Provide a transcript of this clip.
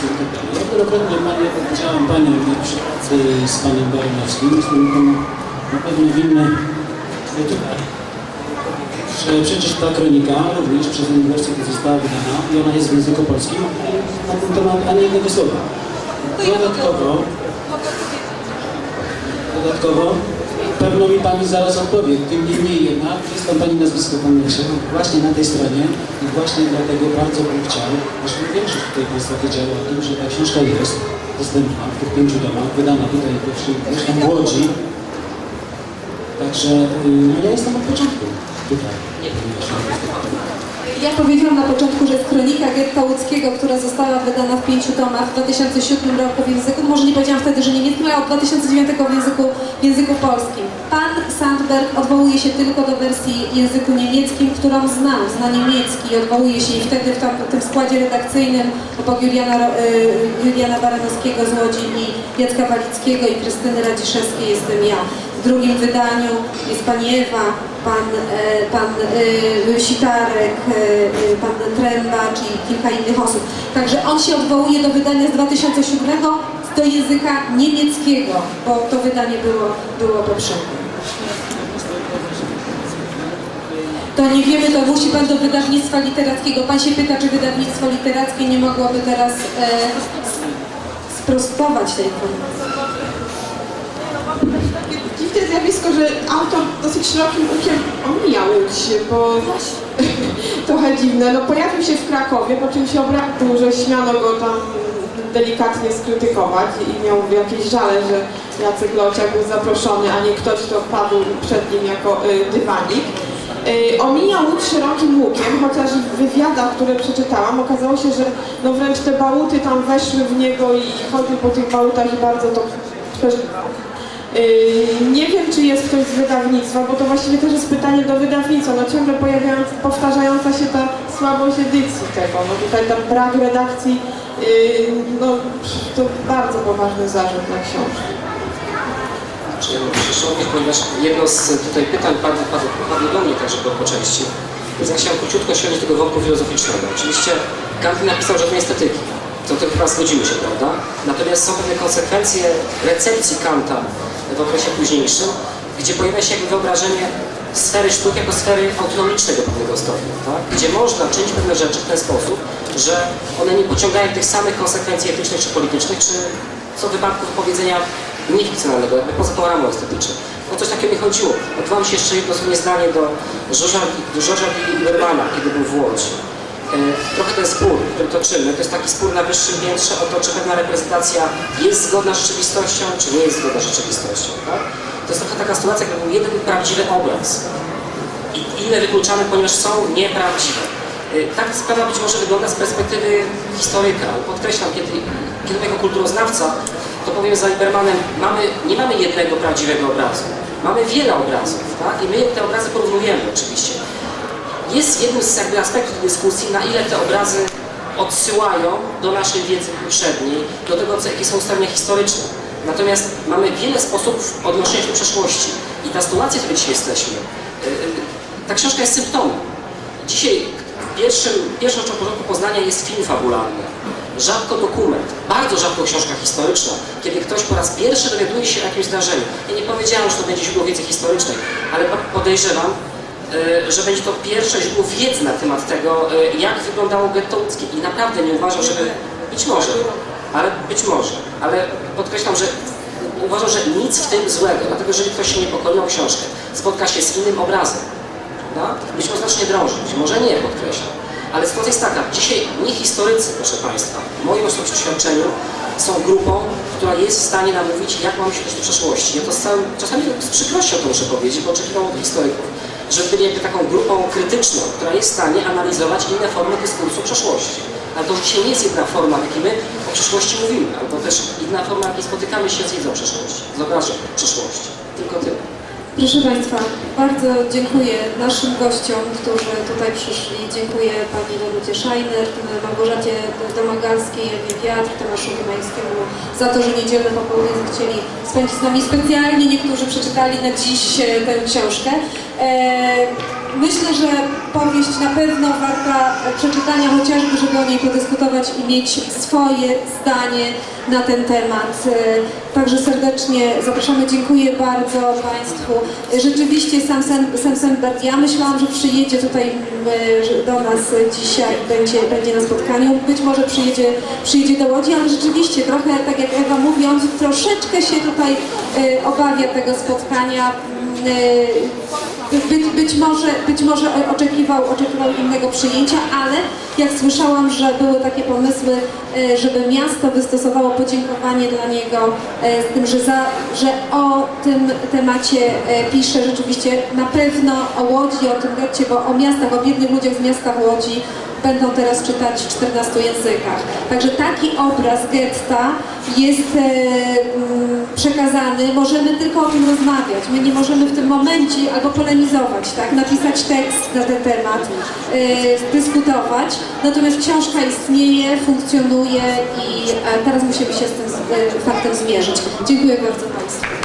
Tak dalej. Ja wielokrotnie panie, widziałam Panią przy pracy z Panem Baranowskim, z którym Pan na pewno winny tutaj. Że przecież ta kronika również przez Uniwersytet została wydana i ona jest w języku polskim na ten temat ani jednego słowa. Dodatkowo, dodatkowo pewno mi Pani zaraz odpowie, tym niemniej jednak jest Pan Pani nazwisko pomniejsze właśnie na tej stronie i właśnie dlatego bardzo bym chciał, zresztą większość tutaj Państwa wiedziała o tym, że ta książka jest dostępna w tych pięciu domach, wydana tutaj przy, zresztą w Łodzi. Także y, no ja jestem od początku tutaj. Ja powiedziałam na początku, że jest kronika getta łódzkiego, która została wydana w pięciu tomach w 2007 roku w języku, może nie powiedziałam wtedy, że niemieckim, ale od 2009 w języku, w języku polskim. Pan Sandberg odwołuje się tylko do wersji języku niemieckim, którą znam, zna niemiecki i odwołuje się i wtedy w, tam, w tym składzie redakcyjnym obok Juliana, y, Juliana Baranowskiego z Łodzi i Jacka Walickiego i Krystyny Radziszewskiej jestem ja. W drugim wydaniu jest pani Ewa, pan, e, pan e, Sitarek, e, pan Trębacz i kilka innych osób. Także on się odwołuje do wydania z 2007 do języka niemieckiego, bo to wydanie było, było poprzednie. To nie wiemy, to musi Pan do wydawnictwa literackiego. Pan się pyta, czy wydawnictwo literackie nie mogłoby teraz e, sprostować tej informacji. Dziwne zjawisko, że autor dosyć szerokim łukiem omija Łódź, bo trochę dziwne. No pojawił się w Krakowie, po czym się obraził, że śmiano go tam delikatnie skrytykować i miał jakieś żale, że Jacek Lociak był zaproszony, a nie ktoś, kto padł przed nim jako y, dywanik. Y, omija Łódź szerokim łukiem, chociaż w wywiadach, które przeczytałam, okazało się, że no wręcz te bałuty tam weszły w niego i chodził po tych bałutach i bardzo to Nie wiem, czy jest ktoś z wydawnictwa, bo to właściwie też jest pytanie do wydawnictwa. No ciągle pojawiając, powtarzająca się ta słabość edycji tego. No tutaj ten brak redakcji, yy, no to bardzo poważny zarzut na książkę. Czy ja się szanowni, ponieważ jedno z tutaj pytań padło, padło, padło do mnie także po, części. Więc ja chciałem króciutko odnieść do tego wątku filozoficznego. Oczywiście Kant nie napisał żadnej estetyki. To, to chyba zgodzimy się, prawda? Natomiast są pewne konsekwencje recepcji Kanta w okresie późniejszym, gdzie pojawia się jakby wyobrażenie sfery sztuki jako sfery autonomicznej do pewnego stopnia, tak? gdzie można czynić pewne rzeczy w ten sposób, że one nie pociągają tych samych konsekwencji etycznych czy politycznych, czy co w wypadku powiedzenia niefikcjonalnego, jakby poza tą ramą estetyczną. O coś takiego mi chodziło. Odwołam się jeszcze jedno zdanie do Georgesa Liebermana, kiedy był w Łodzi. E, Trochę ten spór, który toczymy, to jest taki spór na wyższym piętrze o to, czy pewna reprezentacja jest zgodna z rzeczywistością, czy nie jest zgodna z rzeczywistością. Tak? To jest trochę taka sytuacja, jakby był jeden prawdziwy obraz i inne wykluczane, ponieważ są nieprawdziwe. Y, Tak sprawa być może wygląda z perspektywy historyka, podkreślam, kiedy, kiedy jako kulturoznawca, to powiem za Libermanem, mamy, nie mamy jednego prawdziwego obrazu. Mamy wiele obrazów, tak? I my te obrazy porównujemy oczywiście. Jest jednym z jakby aspektów dyskusji, na ile te obrazy odsyłają do naszej wiedzy poprzedniej, do tego, co, jakie są ustalenia historyczne. Natomiast mamy wiele sposobów odnoszenia się do przeszłości. I ta sytuacja, w której dzisiaj jesteśmy, y, y, ta książka jest symptomem. Dzisiaj pierwszym, pierwszą rzeczą porządku Poznania jest film fabularny. Rzadko dokument, bardzo rzadko książka historyczna, kiedy ktoś po raz pierwszy dowiaduje się o jakimś zdarzeniu. Ja nie powiedziałem, że to będzie źródło wiedzy historycznej, ale po- podejrzewam, że będzie to pierwsze źródło wiedzy na temat tego, y, jak wyglądało getto łódzkie. I naprawdę nie uważam, żeby... Być może, ale być może, ale podkreślam, że uważam, że nic w tym złego, dlatego że jeżeli ktoś się niepokoi o książkę, spotka się z innym obrazem, prawda? być może zacznie drążyć, może nie, podkreślam. Ale sytuacja jest taka, dzisiaj nie historycy, proszę Państwa, w moim osobistym przeświadczeniu są grupą, która jest w stanie nam mówić, jak mamy się do przeszłości. Ja to z całym, czasami z przykrością to muszę powiedzieć, bo oczekiwam od historyków, że byli taką grupą krytyczną, która jest w stanie analizować inne formy dyskursu przeszłości. Ale to dzisiaj nie jest jedna forma, w jakiej my o przeszłości mówimy, albo też inna forma, w jakiej spotykamy się z wiedzą przeszłości, z obrazem przeszłości. Tylko tyle. Proszę Państwa, bardzo dziękuję naszym gościom, którzy tutaj przyszli. Dziękuję Pani Danucie Szajner, Małgorzacie Domagalskiej, Ewie Wiatr, Tomaszowi Majskiemu za to, że niedzielne popołudnie chcieli spędzić z nami specjalnie. Niektórzy przeczytali na dziś e, tę książkę. E, Myślę, że powieść na pewno warta przeczytania, chociażby, żeby o niej podyskutować i mieć swoje zdanie na ten temat. E, Także serdecznie zapraszamy, dziękuję bardzo Państwu. E, Rzeczywiście sam Sam ja myślałam, że przyjedzie tutaj że do nas dzisiaj, będzie, będzie na spotkaniu. Być może przyjedzie, przyjedzie do Łodzi, ale rzeczywiście trochę, tak jak Ewa mówi, on troszeczkę się tutaj e, obawia tego spotkania. Być, może, być może oczekiwał, oczekiwał innego przyjęcia, ale jak słyszałam, że były takie pomysły, e, żeby miasto wystosowało podziękowanie dla niego e, z tym, że, za, że o tym temacie e, pisze rzeczywiście na pewno o Łodzi, o tym getcie, bo o miastach, o biednych ludziach w miastach Łodzi będą teraz czytać w 14 językach. Także taki obraz getta jest e, mm, przekazany, możemy tylko o tym rozmawiać. My nie możemy w tym momencie albo polemizować, tak, napisać tekst na ten temat, e, dyskutować. Natomiast książka istnieje, funkcjonuje i teraz musimy się z tym e, faktem zmierzyć. Dziękuję bardzo Państwu.